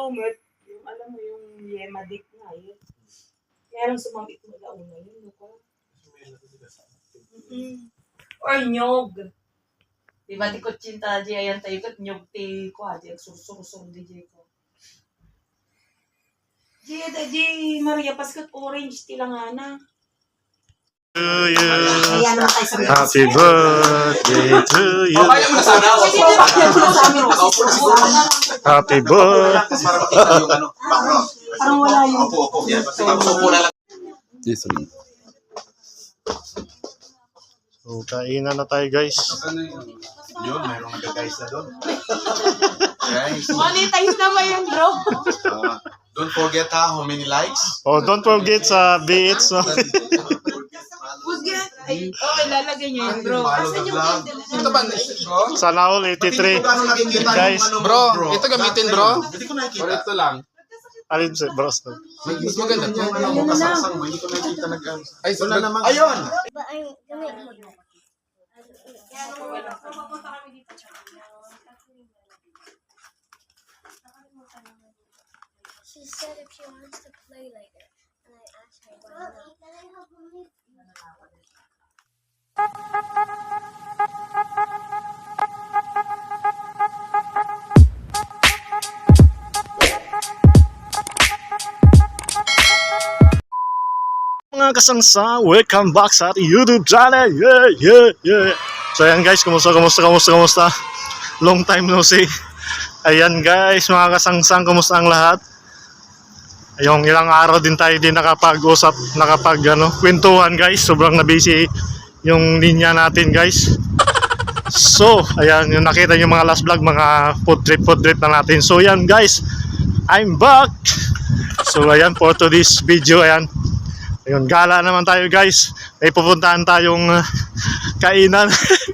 tumit, yung alam mo yung yemadik na yun. Kaya lang sumabit mo launa yun. No? ko. Mm. Or nyog. Di ba di ko cinta di ayan tayo kat nyog ti ko adi ang sursur di di ko. Di di Maria Pascal orange ti lang ana. to you. Ayan naman tayo sa Happy birthday to you. Siguro. Happy birthday. Ano. Yes, sir. So, kainan na tayo guys. Ano yun? Yun, mayroong nag-guys na doon. Guys, monetize na ba yung bro? uh, don't forget ha, how many likes? Oh, don't forget sa BH. No? Ay, okay, lalagay niyo yun bro. Follow the vlog. Ito ba, bro? Sana all 83. Paano nakikita Guys. yung Bro, ito gamitin, bro? Hindi ko nakikita. Or ito lang. Alin si bros? Mas maganda to. Yung ano mo, kasasang mo, hindi ko nakikita nag Ay, Wala so, namang. Ayun! She said if she wants to play later, and I asked her why not. Mga kasangsa, welcome back sa ating YouTube channel. Yeah, yeah, yeah. So ayan guys, kumusta, kumusta, kumusta, kumusta? Long time no see. Ayan guys, mga kasangsang, kumusta ang lahat? Yung ilang araw din tayo din nakapag-usap, nakapag ano, kwentuhan guys. Sobrang na busy yung linya natin guys. So, ayan, yung nakita yung mga last vlog, mga food trip, food trip na natin. So, ayan guys, I'm back! So, ayan, for today's video, ayan, Ayun, gala naman tayo guys. May pupuntahan tayong uh, kainan.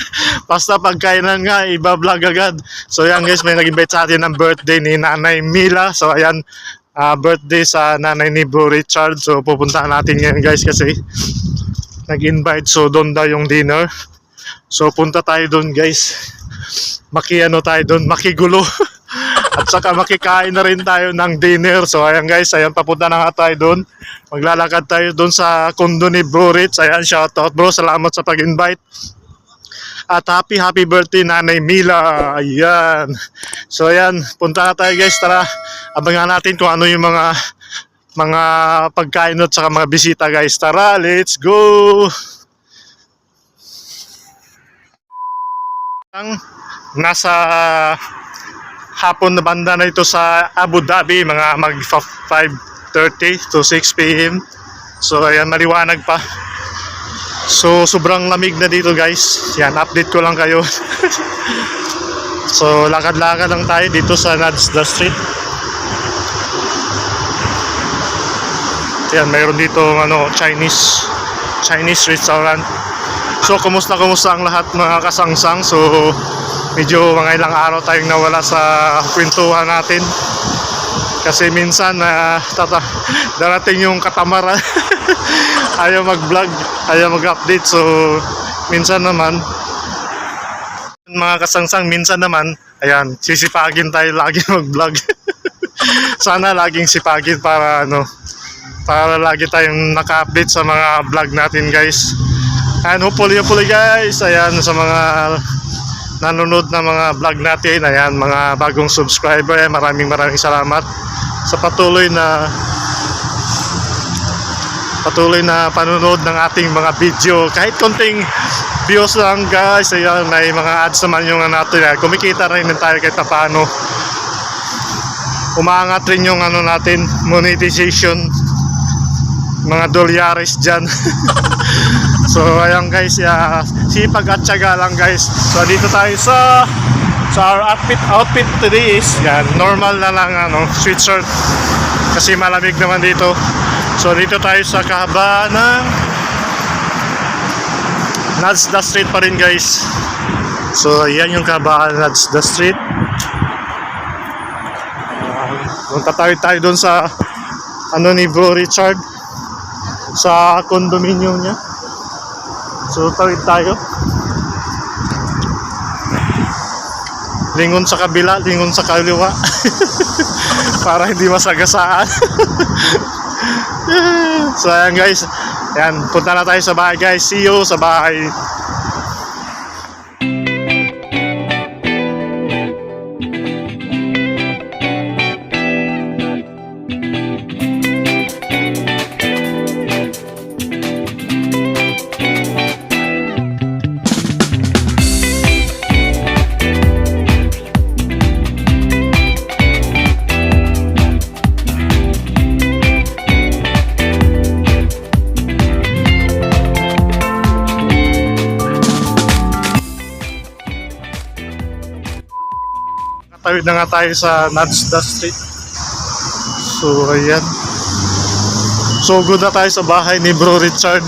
Basta pagkainan nga, iba-vlog agad. So yan guys, may nag-invite sa atin ng birthday ni Nanay Mila. So ayan, ah, birthday sa nanay ni Bro Richard. So pupuntahan natin ngayon guys kasi nag-invite. So doon daw yung dinner. So punta tayo doon guys. Makiano tayo doon, makigulo. At saka makikain na rin tayo ng dinner. So ayan guys, ayan papunta na nga tayo doon. Maglalakad tayo doon sa kondo ni Bro Rich. Ayan, shoutout bro. Salamat sa pag-invite. At happy happy birthday Nanay Mila. Ayan. So ayan, punta na tayo guys. Tara, abangan natin kung ano yung mga mga pagkain at saka mga bisita guys. Tara, let's go! Nasa hapon na banda na ito sa Abu Dhabi, mga mag 5.30 to 6 p.m. So ayan, maliwanag pa. So sobrang lamig na dito guys. Yan, update ko lang kayo. so lakad-lakad lang tayo dito sa Nadsda Street. Yan, mayroon dito ano, Chinese Chinese restaurant. So kumusta kumusta ang lahat mga kasangsang. So medyo mga ilang araw tayong nawala sa kwentuhan natin. Kasi minsan na tata darating yung katamaran. ayaw mag-vlog, ayaw mag-update. So minsan naman mga kasangsang minsan naman ayan, sisipagin tayo lagi mag-vlog. Sana laging sipagin para ano para lagi tayong naka-update sa mga vlog natin guys. And hopefully, hopefully guys, ayan sa mga nanonood na mga vlog natin, ayan mga bagong subscriber, maraming maraming salamat sa patuloy na patuloy na panonood ng ating mga video. Kahit konting views lang guys, ayan may mga ads naman yung ano natin, eh. kumikita rin tayo kahit paano. Umaangat rin yung ano natin, monetization mga dolyares dyan so ayan guys ya, sipag at syaga lang guys. So dito tayo sa sa our outfit outfit today is yan normal na lang ano sweatshirt. Kasi malamig naman dito. So dito tayo sa kahaba ng Nadsda Street pa rin guys. So yan yung kahabaan ng Nadsda Street. Uh, punta tayo tayo doon sa ano ni Bro Richard? Sa condominium niya. So tawid tayo. Lingon sa kabila, lingon sa kaliwa. Para hindi masagasaan. so ayan guys. Ayan, punta na tayo sa bahay guys. See you sa bahay. Tawid na nga tayo sa Nadsda Street. So, ayan. So, good na tayo sa bahay ni Bro Richard.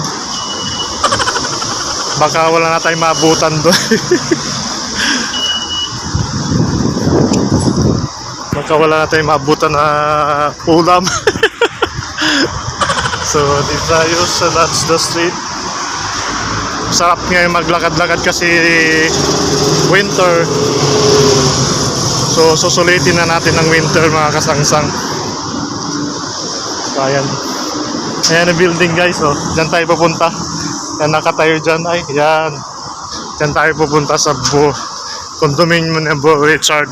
Baka wala na tayong maabutan doon. Baka wala na tayong maabutan na ulam. so, dito tayo sa Nadsda Street. Sarap ngayon maglakad-lakad kasi winter. So, susulitin na natin ng winter mga kasangsang. So, ayan. Ayan ang building guys, oh. Diyan tayo pupunta. Yan nakatayo dyan. Ay, yan. Diyan tayo pupunta sa bu condominium ng Bu Richard.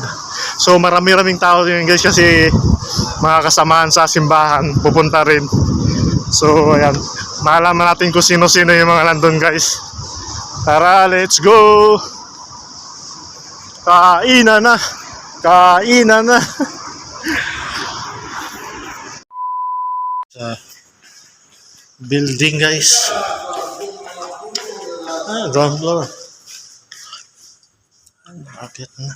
So, marami-raming tao din guys kasi mga kasamahan sa simbahan pupunta rin. So, ayan. Malaman natin kung sino-sino yung mga nandun guys. Tara, let's go! Kainan na! Kainan na. Sa building guys. Ah, ground floor. Bakit na?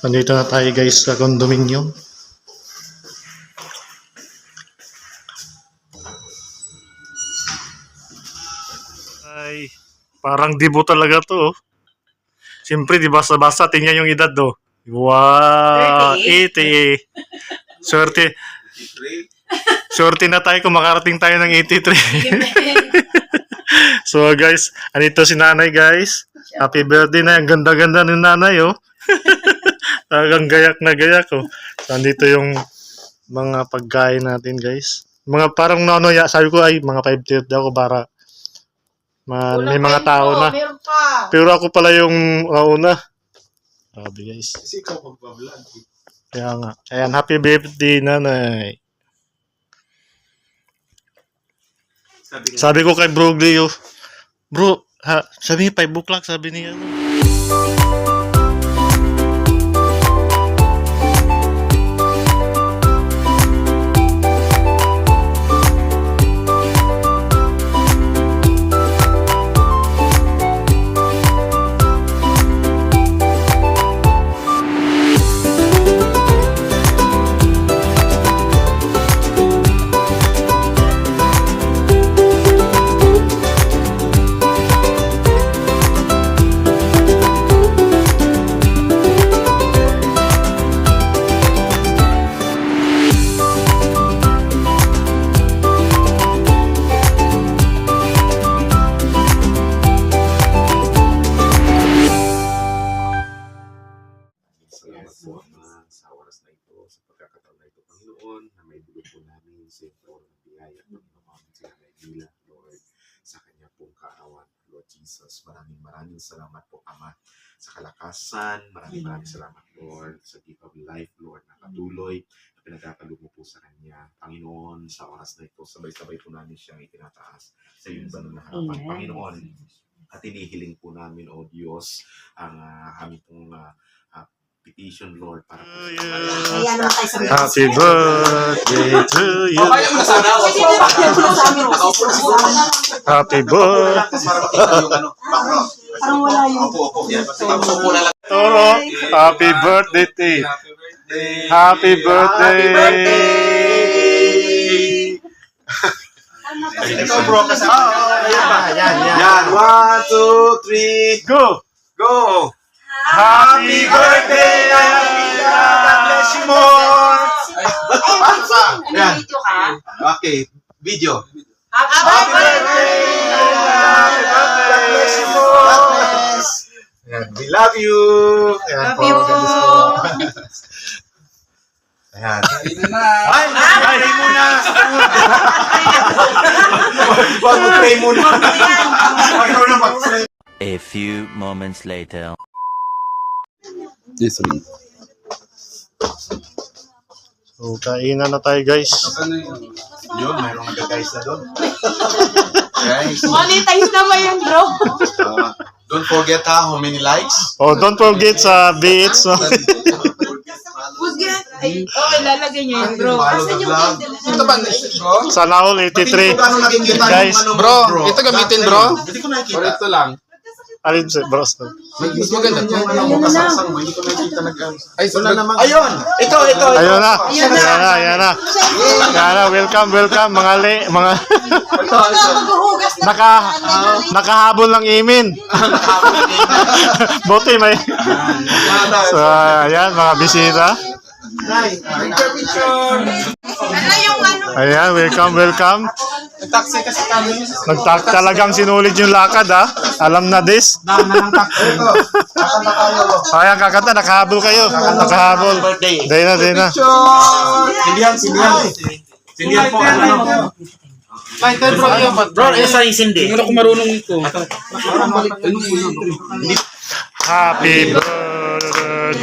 Nandito na tayo guys sa condominium. Parang dibo talaga to. oh. Siyempre, di basta-basta. Tingnan yung edad do. Wow! 80. Swerte. Swerte na tayo kung makarating tayo ng 83. so guys, anito si nanay guys. Happy birthday na. Ang ganda-ganda ni nanay oh. Talagang gayak na gayak oh. So, andito yung mga pagkain natin guys. Mga parang nono ya, sabi ko ay mga 5 daw ko para ma- may mga tao na. Meron pa. Pero ako pala yung nauna. Grabe guys. Kasi ikaw magpa-vlog. Kaya nga. Ayan, happy birthday nanay. Sabi Sabi ko kay Bro Leo, Bro, ha, sabi niya 5 o'clock, sabi niya. Salamat sa ito ng biyaya, Panginoon, Nanay Mila, Lord, sa kanya pong kaarawan, Lord Jesus. Maraming maraming salamat po, Ama, sa kalakasan. Maraming maraming salamat, Lord, sa gift of life, Lord, na patuloy na pinagkakalo mo po sa kanya. Panginoon, sa oras na ito, sabay-sabay po namin siyang itinataas sa iyong banal na harapan. Panginoon, at inihiling po namin, O Diyos, ang uh, aming pong ah, ah, petition, Lord, para po sa Ayan naman tayo sa Happy birthday to you. Kaya mo na sana ako. Mo na sa amin. Happy birthday. para makita yung ano. Parang wala yung... Opo, opo. Yan, basta upo na lang. To, happy birthday to you. Happy birthday. Happy birthday. Happy birthday. Ito bro, kasama. Ayan ba? Yan, yan. Yan, one, two, three, Go. go! Happy birthday, Amira! God bless you more! Yan. Nandito ka? Okay, video. Happy birthday! Happy birthday! Ayan, we love you! Ayan Love po, you God bless po. Ayan. Ay, ay, pray muna! Huwag mo pray muna. Ikaw na mag-pray. A few moments later. Yes, Lord. So, kainan na tayo guys. Yun, mayroong nag-guys na doon. Guys, Monetize naman yan, bro. uh, don't forget ha, how many likes? Oh, don't forget sa beats. No? Pusget. Ay, okay, lalagay niyo yun, bro. Follow the vlog. Ito ba all Tingin 83. ko paano nakikita Guys. yung Bro, ito gamitin, bro? Hindi ko nakikita. Or ito lang. Alin sa bros? Mas maganda. Yung ano mo, kasangsang mo, hindi ko nakikita nag Ay, Wala naman. Ayun! Ito, ito, ito. Ayun na. Ayan na, ayan na. Ayan na, welcome, welcome mga le, mga naka nakahabol ng imin. Buti may. So, ayan mga bisita. Picture, picture! Ano yung ano? Ayan, welcome, welcome. Taxi kasi kami. Nagtak talagang sinulit yung lakad ha. Alam na this. Ito, kakanta tayo. Ayan, kakanta, nakahabol kayo. Nakahabol. Day na, day na. Sindihan, sindihan. Sindihan po, ano? Ito bro. But bro, eh, sa isindi. Hindi ako marunong ito. Happy birthday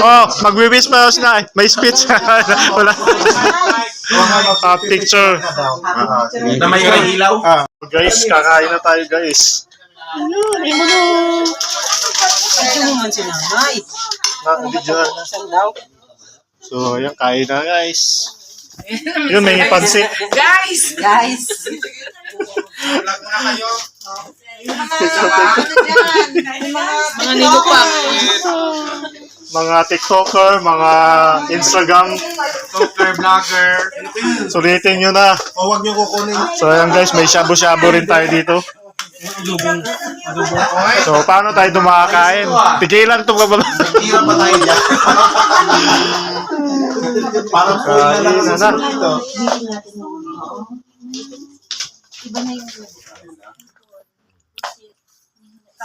Oh, magwi-wish pa ako na. May speech. Wala. Ah, picture. Na may ilaw? Ah, guys, kakain na tayo, guys. Medyo mo man si nanay. Na, video na. Saan daw? So, ayan, kain na, guys. Yun, may pansit. Guys! Guys! Mga nilupak. Mga TikToker, mga Instagram. Talker, vlogger. Sulitin nyo na. O, huwag niyo kukunin. So, ayan, guys, may shabu-shabu rin tayo dito. So, paano tayo dumakakain? Tigilan ito ba Hirap pa tayo dyan. Parang full na lang ang Kain na. susunod dito.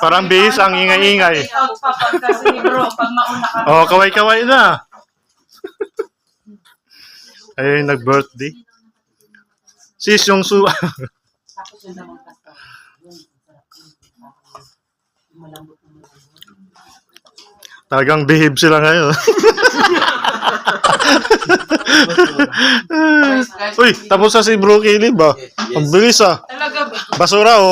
Parang bihis ang ingay-ingay. Pagpapag kasi, bro, pag mauna ka. Oh, kaway-kaway na. Ayun, nag-birthday. Sis, yung su... Tapos yun naman pasta. Yun, Malambot naman. Talagang behave sila ngayon. Uy, tapos na si Bro Caleb ba? Ang bilis ah. Talaga ba? Basura o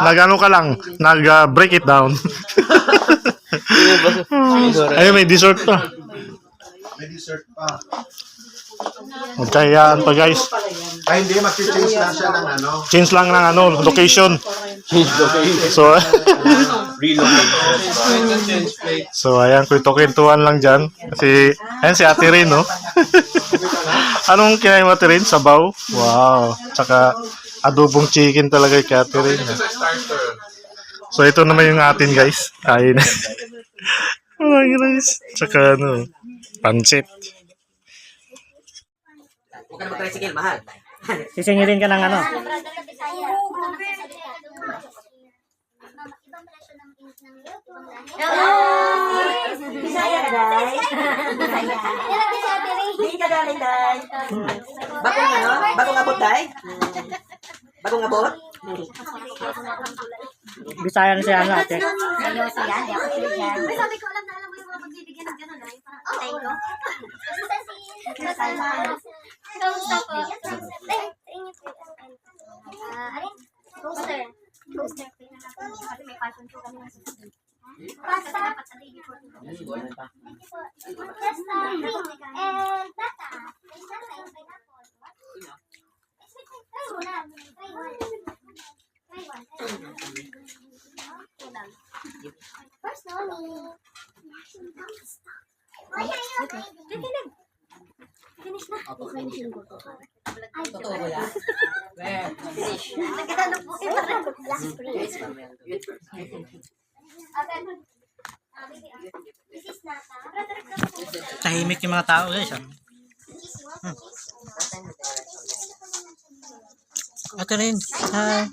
nagano ka lang? Nag-break it down. Ayun, may dessert pa. May dessert pa. Magkayaan pa guys. Ay, hindi. Mag-change lang siya ng ano. Change lang ng ano, location. So, so ayan, kwento-kwentuhan lang dyan. Kasi, ayan si Ate Rin, no? Anong kinain mo, Ate Rin? Sabaw? Wow. Tsaka, adobong chicken talaga kay Ate Rin. So, ito naman yung atin, guys. Kain. oh, guys. Tsaka, ano, pancit. Mag-tricycle, mahal. Sisingilin ka ng ano? Bisaya ka, Day. Bisaya. Hindi ka galing, day. Bagong ano? Bagong abot, day? Bagong abot? Bisaya na siya ano ate. Di ako Salman. Kamusta po? Ay, sa. Ah, alin? Poster. Poster. Kasi may kami nasa sabi. Pasta. Dapat sa daily po. Thank you po. Pasta. May data yung pineapple. What? Try na. Try one. Try one. Try one. First, no, me. Why are you ready? Totoo ko yan. Finish. Nagkano po. Nata. Tahimik yung mga tao guys. ah. Ate rin. Hi.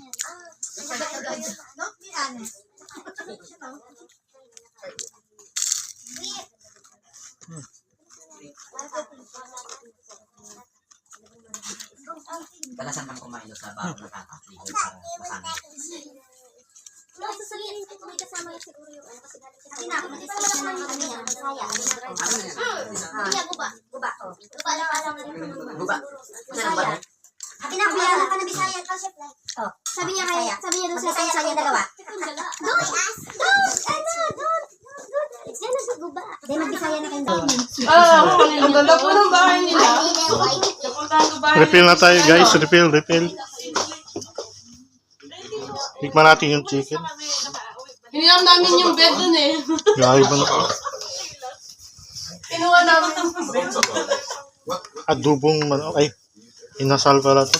Kalasan kang kumain sa bago nakakapigil para masama. No, sasabihin ko kung may kasama siguro yung ano kasi galing siya. Hindi na ako mag-discuss na ng ano niya, Masaya. Kaya guba. Guba. Guba na alam mo rin. Guba. Masaya. Sabi na kuya, ka na Bisaya. Oh. Sabi niya kaya, sabi niya doon sa sa dalawa. Don't ask. Hindi mag-Bisaya na kayo. Ah, ang ganda po ng bahay nila. Napuntahan ko bahay. Refill na tayo guys. Refill, refill. Tikman natin yung chicken. Hiniram namin yung bed dun eh. Grabe ba na? Kinuha namin ang Adubong manok. Ay, inasal pala to.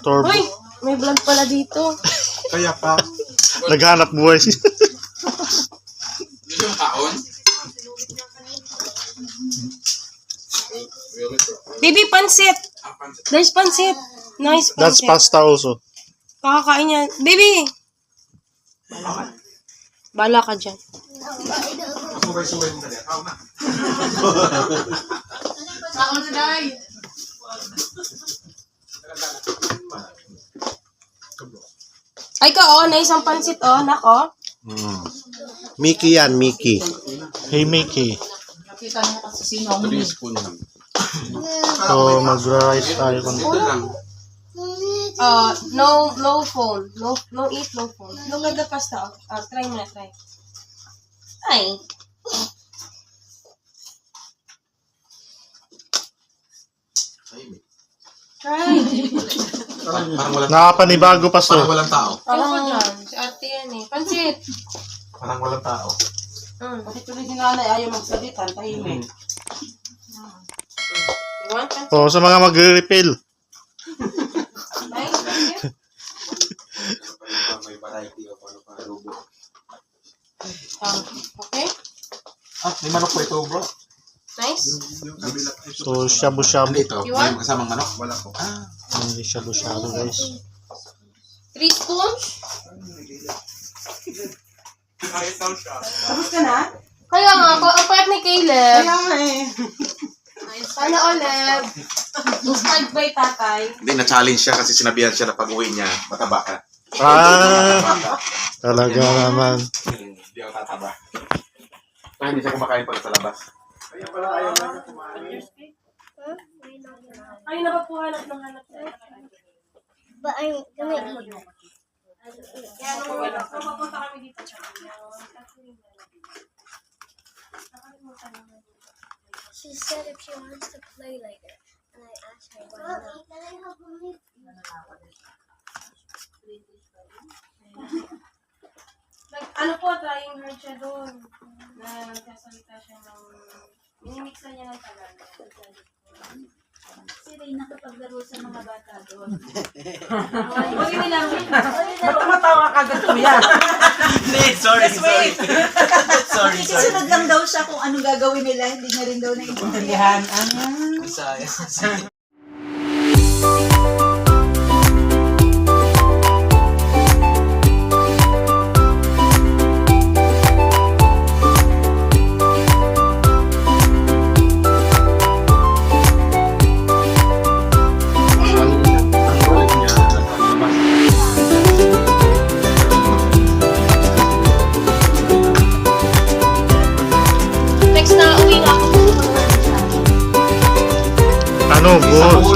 Torbo. Uy, may vlog pala dito. Kaya pa. Naghanap buhay siya. Yung taon? Baby, pansit. There's pansit. Nice That's pansit. pasta also. Kakakain yan. Baby! Bala ka dyan. Suway-suway mo na din. Tao na. Ako na, Day. Ay ka, oh, na isang pansit, oh, nako. Mickey yan, Mickey. Hey Mickey. Nakita niya kasi sino Three spoon lang. So, magra-rice tayo. kung- Ito lang. Uh, no, no phone. No, no eat, no phone. At the pasta. oh. Ah, try mo na, try. Ay. Try. Parang, parang walang, Nakapanibago pa parang so. walang tao. Parang ko dyan. Si ate yan eh. Pansit. Parang walang tao. Mm. Kasi tuloy si nanay ayaw magsalita, tahimik. You want? So, sa mga magre-refill. Nice pansit? May variety of ano pa, logo. Ah, okay. Ah, may manok po ito, bro. Nice. So, shabu-shabu. Ano ito? You May want? kasamang manok? Wala po. Ah, Hindi shabu-shabu guys. Three spoons? Tapos ka na? Kaya nga, ako, ang payat ni Caleb. Kaya nga eh. Sana ulit. Inspired by tatay. Hindi, na-challenge siya kasi sinabihan siya na pag-uwi niya, mataba ka. Ah, talaga naman. Hindi ako tataba. Kaya hindi siya kumakain pag sa labas. Kaya pala ayaw na kumain. Ay, nakapuhanap ng hanap na. Ba, ay, kami. So, papunta kami dito. She said if she wants to play later. And I asked her why not. Like, ano po, trying hard siya doon. Na nagsasalita siya ng... Minimix na niya ng Tagalog. Si Ray nakapaglaro sa mga bata doon. Huwag yung nilaro. Ba't tumatawa ka agad kuya? Hindi, sorry, sorry. Sorry, sorry. Sunod lang daw siya kung anong gagawin nila, hindi niya rin daw naiintindihan. Intindihan. Ah. Sorry. Ano,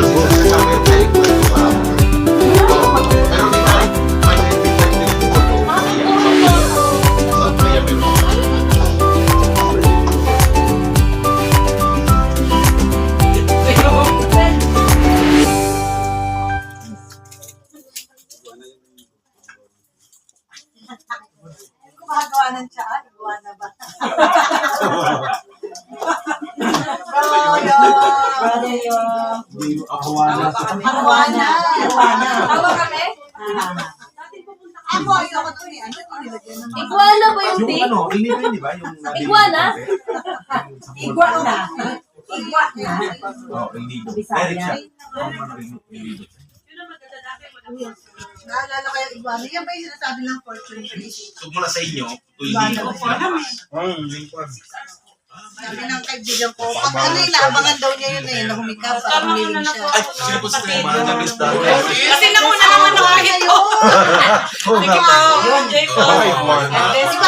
Bisaya. Ano. Naalala ko yung iguana. Yan ba yung sinasabi ng fortune fish? So mula sa inyo, to illegal. Sabi ng kaibigan ko, pag ano yung naabangan daw niya yun eh, na humikap, para humiling siya. Ay, sino po sa mga nabis Kasi nauna naman ako ito. Yun. Di ba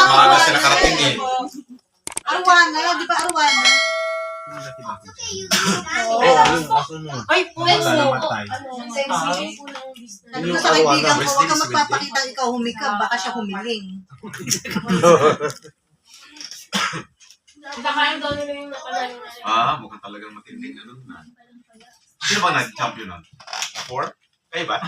Maaga arwana? sila karating eh. Arwana, di ba arwana? Ay, pwede namatay. Sabi ko sa kaibigan ko, huwag ka magpapakita ikaw humikap, baka siya humiling. Kakain daw nila yung nakalain na. Ah, mukhang talagang matinding ano na. Sino ba nag-champion nun? Four? Kayo ba?